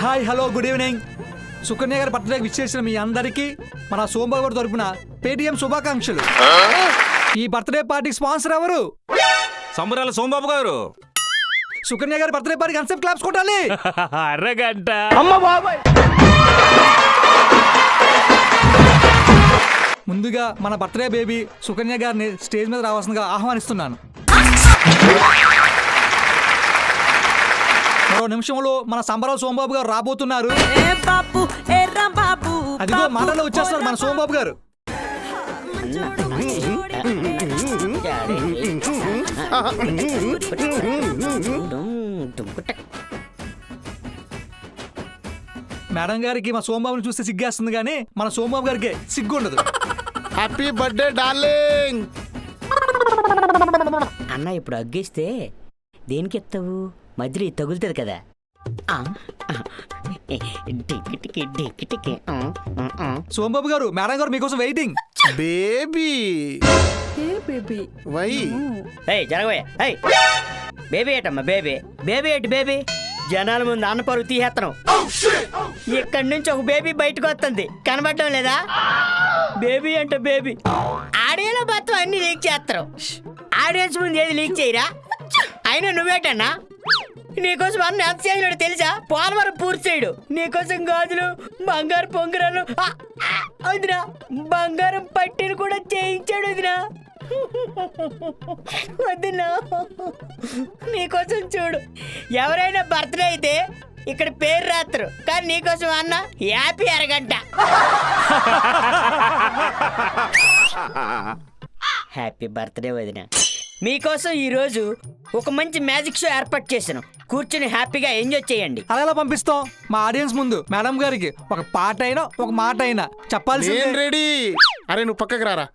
Hi hello good evening. Sukanya గారి birthday wish చేసిన మీ అందరికీ మన సోమబాబు గారి తరపున పేటిఎం శుభాకాంక్షలు. ఈ బర్త్డే పార్టీ స్పాన్సర్ ఎవరు? సంబరాల సోమబాబు గారు. సుకన్య గారి బర్త్డే పార్టీ కన్సెప్ట్ క్లాప్స్ కొట్టాలి. అరగంట. ముందుగా మన బర్త్డే బేబీ సుకన్య గారిని స్టేజ్ మీద రావాల్సిందిగా ఆహ్వానిస్తున్నాను. మరో నిమిషంలో మన సంబరాల సోమబాబు గారు రాబోతున్నారు. ఏ బాబు ఏ బాబు అదిగో మాటల్లో వచ్చేస్తున్నారు మన సోమబాబు గారు. మేడం గారికి మా సోమబాబుని చూస్తే సిగ్గేస్తుంది కానీ మన సోమబాబు గారికి సిగ్గు ఉండదు హ్యాపీ బర్త్డే డార్లింగ్ అన్న ఇప్పుడు అగ్గేస్తే దేనికి ఎత్తావు మధ్యలో ఇది తగులుతుంది కదా. సోమబాబు గారు మేడం గారు మీకోసం waiting. Baby. A baby. Why? ఏయ్ జరగబోయే. ఏయ్. బేబీ ఏటమ్మా బేబీ. బేబీ ఏంటి బేబీ? జనాల ముందు అన్న పరుగు తీసేత్తనం. ఇక్కడి నుంచి ఒక బేబీ బయటకు వస్తుంది. కనబడటం లేదా? బేబీ అంటే బేబీ. ఆడియోలో మొత్తం అన్ని లీక్ చేస్తారు. ఆడియన్స్ ముందు ఏది లీక్ చేయరా? అయినా నువ్వేటన్నా? నీకోసం అన్న ఎంత చేసినాడు తెలుసా? పోలవరం పూర్తి చేయడు. నీకోసం గాజులు బంగారు పొంగరాలు వదినా బంగారం పట్టీలు కూడా చేయించాడు వదినా వదినా నీకోసం చూడు. ఎవరైనా బర్త్డే అయితే ఇక్కడ పేరు రాత్రు కానీ నీకోసం అన్న హ్యాపీ అరగంట. హ్యాపీ బర్త్డే వదిన. మీకోసం ఈరోజు ఒక మంచి మ్యాజిక్ షో ఏర్పాటు చేశాను. కూర్చుని హ్యాపీగా ఎంజాయ్ చేయండి. అలా ఎలా పంపిస్తాం? మా ఆడియన్స్ ముందు మేడం గారికి ఒక పాట అయినా ఒక మాట అయినా నేను చెప్పాల్సిందే రెడీ. అరే నువ్వు పక్కకు రారా.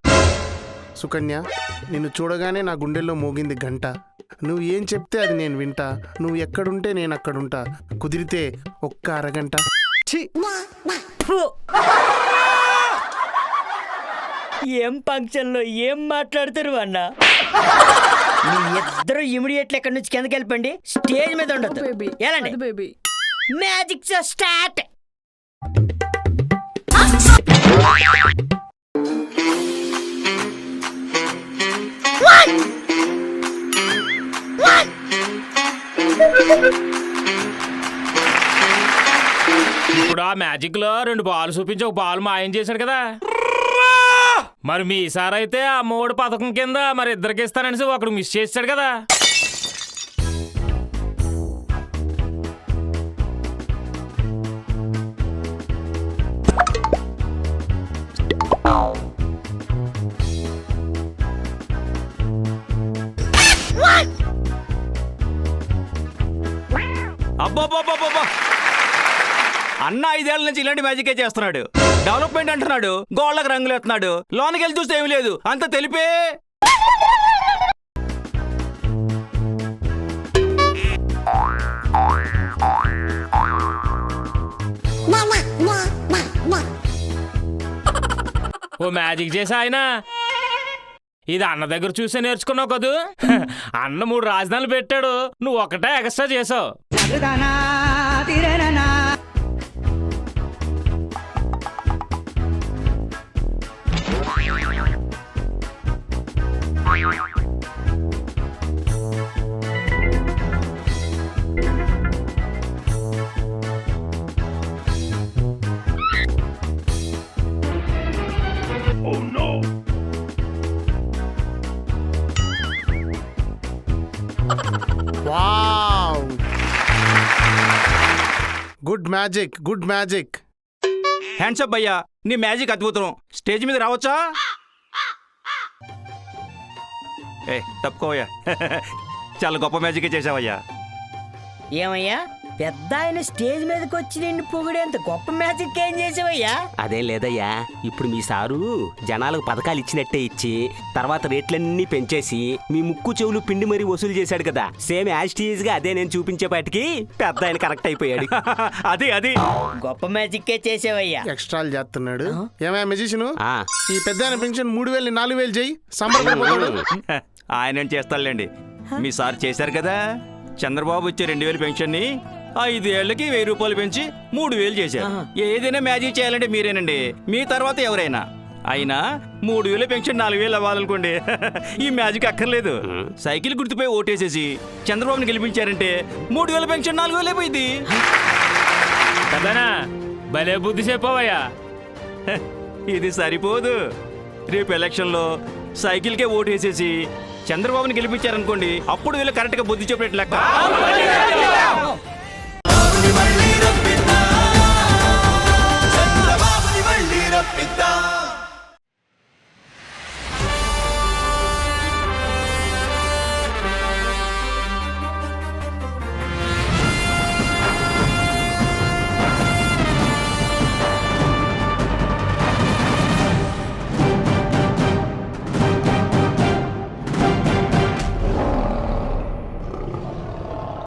సుకన్య నిన్ను చూడగానే నా గుండెల్లో మోగింది గంట. నువ్వు ఏం చెప్తే అది నేను వింటా. నువ్వు ఎక్కడుంటే నేను అక్కడుంటా. కుదిరితే ఒక్క అరగంట. ఛీ! ఫు! ఏం ఫంక్షన్లో ఏం మాట్లాడుతారు అన్న? మీ ఇద్దరు ఇమిడియట్లీ ఎక్కడి నుంచి కిందకి వెళ్ళిపోండి. స్టేజ్ మీద ఉండదు బేబీ. ఎలాండి అది బేబీ. మ్యాజిక్ స్టార్ట్ ఇప్పుడు ఆ మ్యాజిక్లో రెండు బాల్ చూపించి ఒక బాల్ మాయం చేశాడు కదా. మరి మీ సార్ అయితే ఆ మూడు పథకం కింద మరి ఇద్దరికి ఇస్తానని ఒకడు మిస్ చేశాడు కదా. అబ్బా అన్న ఐదేళ్ళ నుంచి ఇలాంటి మ్యాజికే చేస్తున్నాడు. డెవలప్మెంట్ అంటున్నాడు గోళ్ళకి రంగులు ఎత్తున్నాడు లోనకి వెళ్ళి చూస్తే ఏమీ లేదు. అంత తెలిపే. ఓ మ్యాజిక్ చేసి ఆయన. ఇది అన్న దగ్గర చూసే నేర్చుకున్నావు కదూ? అన్న మూడు రాజధానులు పెట్టాడు. నువ్వు ఒకటే ఎక్స్ట్రా చేసావు. Good magic good magic hands up అయ్యా నీ మ్యాజిక్ అద్భుతం. స్టేజ్ మీద రావచ్చా? ఏ తప్పుకోవయ్యా. చాలా గొప్ప మ్యాజికే చేసావయ్యా ఏమయ్యా పెద్ద ఆయన స్టేజ్ మీదకి వచ్చి నిన్ను పొగిడేంత గొప్ప మ్యాజిక్ ఏం చేసావయ్యా? అదేం లేదయ్యా ఇప్పుడు మీ సారు జనాలకు పథకాలు ఇచ్చినట్టే ఇచ్చి తర్వాత రేట్లన్నీ పెంచేసి మీ ముక్కు చెవులు పిండి మరీ వసూలు చేశాడు కదా. సేమ్ యాజ్గా అదే నేను చూపించేపాటికి పెద్ద ఆయన కరెక్ట్ అయిపోయాడు. అది అది. గొప్ప మ్యాజిక్కే చేసావయ్యా. ఎక్స్ట్రాలు చేస్తున్నాడు. ఏమయ్యా మెజిషిను ఆ, ఈ పెద్ద పెన్షన్ మూడు వేలు నాలుగు వేలు చేయి. సంబరపడిపోతాడు. ఆయన ఏం చేస్తాడులేండి? మీ సార్ చేశారు కదా? చంద్రబాబు ఇచ్చే రెండు వేలు పెన్షన్ని ఐదేళ్ళకి వెయ్యి రూపాయలు పెంచి మూడు వేలు చేశారు. ఏదైనా మ్యాజిక్ చేయాలంటే మీరేనండి. మీ తర్వాత ఎవరైనా. అయినా మూడు వేలు పెన్షన్ నాలుగు వేలు అవ్వాలనుకోండి. ఈ మ్యాజిక్ అక్కర్లేదు. సైకిల్ గుర్తుపై ఓటేసేసి చంద్రబాబుని గెలిపించారంటే మూడు వేల పెన్షన్ నాలుగు వేలు అయిపోయింది కదనా భలే బుద్ధి చెప్పవయ్యా. ఇది సరిపోదు. రేపు ఎలక్షన్లో సైకిల్కే ఓటేసేసి చంద్రబాబుని గెలిపించారనుకోండి అప్పుడు వీళ్ళు కరెక్ట్గా బుద్ధి చెప్పినట్లు లెక్క.